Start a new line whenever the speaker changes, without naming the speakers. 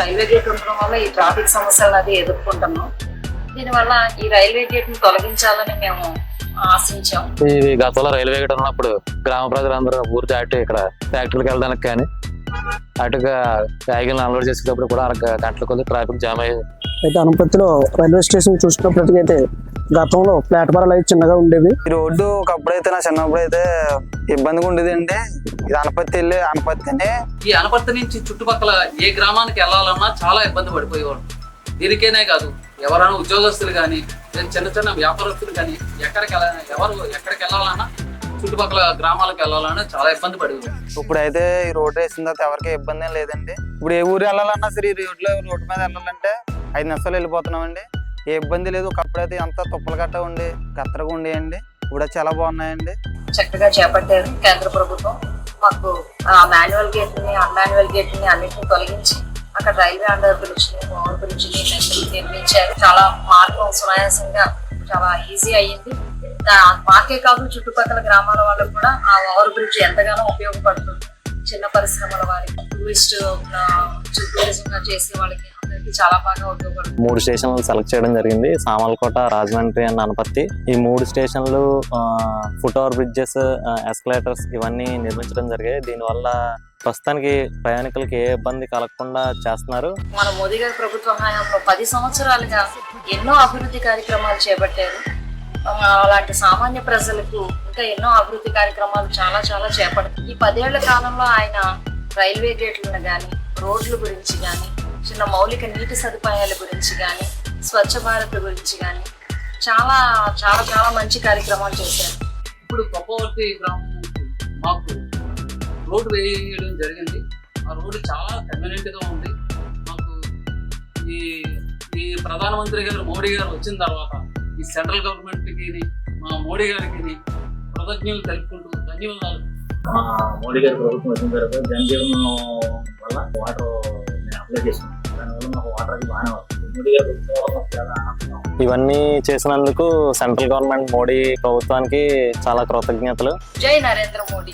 Railway gate ఉండడం వల్ల ఈ ట్రాఫిక్ సమస్యలు అది ఎదుర్కొంటున్నాం. దీనివల్ల ఈ రైల్వే గేట్ని తొలగించాలని మేము ఆశించాం.
ఇది గతంలో రైల్వే గేట్ ఉన్నప్పుడు గ్రామ ప్రజలందరూ ఊరు దాటి ఇక్కడ ఫ్యాక్టరీకి వెళ్ళడానికి కానీ అటుగా వ్యాగిల్ని అన్లోడ్ చేసేటప్పుడు కూడా అర గంటల కొద్ది ట్రాఫిక్ జామ్ అయ్యేది.
అయితే అనపత్తిలో రైల్వే స్టేషన్ చూసుకున్నప్పటికైతే గతంలో ప్లాట్ఫారాలు అయితే చిన్నగా ఉండేవి.
ఈ రోడ్డు ఒకప్పుడు అయితే నా చిన్నప్పుడు అయితే ఇబ్బందిగా ఉండేది అండి. ఇది అనపత్తి వెళ్ళి అనపత్తిని
ఈ అనపర్తి నుంచి చుట్టుపక్కల ఏ గ్రామానికి వెళ్ళాలన్నా చాలా ఇబ్బంది పడిపోయేవాడు. దీనికేనే కాదు ఎవరైనా ఉద్యోగస్తులు కానీ చిన్న చిన్న వ్యాపారస్తులు కానీ ఎక్కడికి ఎవరు ఎక్కడికి వెళ్ళాలన్నా చుట్టుపక్కల గ్రామాలకు వెళ్ళాలన్నా చాలా ఇబ్బంది పడేవాడు
ఇప్పుడు అయితే ఈ రోడ్డు వేసిన తర్వాత ఎవరికి ఇబ్బంది లేదండి. ఇప్పుడు ఏ ఊరు వెళ్ళాలన్నా సరే ఈ రోడ్లో రోడ్డు మీద వెళ్ళాలంటే ఐదు నిమిషాలు వెళ్ళిపోతున్నామండి. ఏ ఇబ్బంది లేదు. ఒకప్పుడు అయితే అంతా తుప్పలు గట్ట ఉండి కత్తరగా ఉండేయండి. ఇప్పుడు చాలా బాగున్నాయండి.
చక్కగా చేపట్టారు కేంద్ర ప్రభుత్వం. మాకు మాన్యువల్ గేట్ని అన్మాన్యువల్ గేట్ని అన్నింటిని తొలగించి అక్కడ రైల్వే అండర్ బ్రిడ్జ్ని ఓవర్ బ్రిడ్జ్ని నిర్మించారు. చాలా మార్గం సునాయాసంగా చాలా ఈజీ అయ్యింది. మాకే కాదు చుట్టుపక్కల గ్రామాల వాళ్ళకు కూడా ఆ ఓవర్ బ్రిడ్జ్ ఎంతగానో ఉపయోగపడుతుంది. చిన్న పరిశ్రమల వారికి టూరిస్ట్ టూరిజం చేసే వాళ్ళకి చాలా బాగా ఉపయోగపడుతుంది.
మూడు స్టేషన్లు సెలెక్ట్ చేయడం జరిగింది. సామర్లకోట రాజమండ్రి అండ్ అనపత్తి ఈ మూడు స్టేషన్లు ఫుట్ ఓవర్ బ్రిడ్జెస్ ఎస్కలేటర్స్ ఇవన్నీ నిర్మించడం జరిగాయి. దీనివల్ల ప్రస్తుతానికి ప్రయాణికులకి ఏ ఇబ్బంది కలగకుండా చేస్తున్నారు.
మన మోదీ గారి ప్రభుత్వ హయాంలో పది సంవత్సరాలుగా ఎన్నో అభివృద్ధి కార్యక్రమాలు చేపట్టారు. అలాంటి సామాన్య ప్రజలకు ఇంకా ఎన్నో అభివృద్ధి కార్యక్రమాలు చాలా చాలా చేపడతారు ఈ పదేళ్ళ కాలంలో ఆయన రైల్వే గేట్లను కానీ రోడ్ల గురించి కానీ చిన్న మౌలిక నీటి సదుపాయాల గురించి కానీ స్వచ్ఛ భారత్ గురించి కానీ చాలా చాలా చాలా మంచి కార్యక్రమాలు చేశారు.
ఇప్పుడు గొప్పవర్తి గ్రామం మాకు రోడ్డు వేయడం జరిగింది. ఆ రోడ్డు చాలా కన్వీనియంట్గా ఉంది. మాకు ఈ ఈ ప్రధానమంత్రి గారు మోడీ గారు వచ్చిన తర్వాత ఈ సెంట్రల్ గవర్నమెంట్కి మా మోడీ గారికి కృతజ్ఞతలు తెలుపుకుంటూ ధన్యవాదాలు.
మోడీ గారి ప్రభుత్వం వచ్చిన తర్వాత జన్ జీవన్ వల్ల వాటర్ నేను అప్లై చేసుకున్నాను దానివల్ల మాకు వాటర్ అది బాగానే వస్తుంది. మోడీ గారి ప్రభుత్వం చాలా
ఇవన్నీ చేసినందుకు సెంట్రల్ గవర్నమెంట్ మోడీ ప్రభుత్వానికి చాలా కృతజ్ఞతలు.
జై నరేంద్ర మోడీ.